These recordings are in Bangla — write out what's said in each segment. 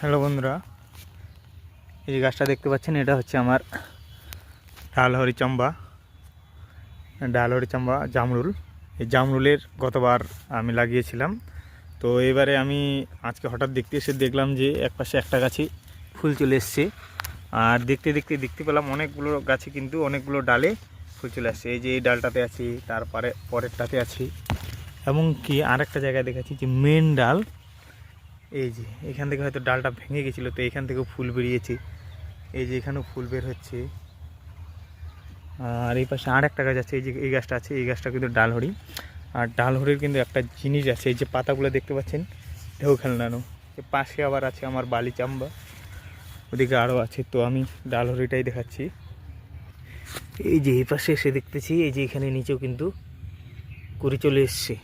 হ্যালো বন্ধুরা, এই যে গাছটা দেখতে পাচ্ছেন, এটা হচ্ছে আমার ডালহরি চাম্বা। ডালহরি চাম্বা জামরুল। এই জামরুলের গতবার আমি লাগিয়েছিলাম। তো এবারে আমি আজকে হঠাৎ দেখতে এসে দেখলাম যে একপাশে একটা গাছে ফুল চলে এসছে। আর দেখতে দেখতে দেখতে পেলাম অনেকগুলো গাছে কিন্তু অনেকগুলো ডালে ফুল চলে আসছে। এই যে এই ডালটাতে আছি, তারপরে পরেরটাতে আছি। এবং কি আরেকটা জায়গায় দেখাচ্ছি যে মেন ডাল এই যে, এখান থেকে হয়তো ডালটা ভেঙে গেছিল, তো এখান থেকেও ফুল বেরিয়েছে। এই যে এখানেও ফুল বের হচ্ছে। আর এই পাশে আর একটা গাছ আছে, এই যে এই গাছটা আছে, এই গাছটা কিন্তু ডালহরি আর ডালহরির কিন্তু একটা জিনিস আছে, এই যে পাতাগুলো দেখতে পাচ্ছেন? ঢেউ খেলনানো। পাশে আবার আছে আমার বালি চাম্বা। ওদিকে আরও আছে, তো আমি ডালহরিটাই দেখাচ্ছি। এই যে এই পাশে এসে দেখতেছি, এই যে এখানে নিচেও কিন্তু করে চলে এসছে।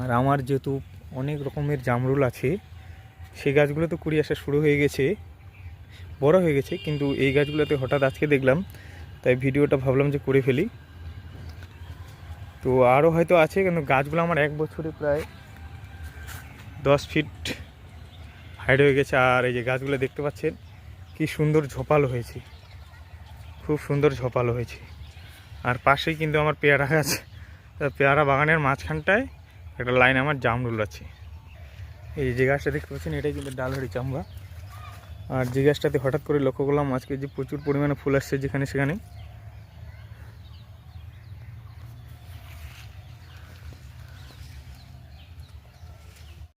আর আমার যেহেতু অনেক রকমের জামরুল আছে। সেই গাছগুলো তো কুড়ি আসা শুরু হয়ে গেছে। বড় হয়ে গেছে, কিন্তু এই গাছগুলোতে হঠাৎ আজকে দেখলাম, তাই ভিডিওটা ভাবলাম যে করে ফেলি। তো আরও হয়তো আছে, কিন্তু গাছগুলো আমার এক বছরে প্রায় দশ ফিট হাইট হয়ে গেছে। আর এই যে গাছগুলো দেখতে পাচ্ছেন, কি সুন্দর ঝোপালো হয়েছে। খুব সুন্দর ঝোপালো হয়েছে। আর পাশেই কিন্তু আমার পেয়ারা গাছ। পেয়ারা বাগানের মাঝখানটায় একটা লাইন আমার জামরুল আছে। এই যে গাছটা দেখতে পাচ্ছেন, এটাই কিন্তু ডালহরি চামড়া। আর যে গাছটাতে হঠাৎ করে লক্ষ্য করলাম, আজকে যে প্রচুর পরিমাণে ফুল আসছে যেখানে সেখানে।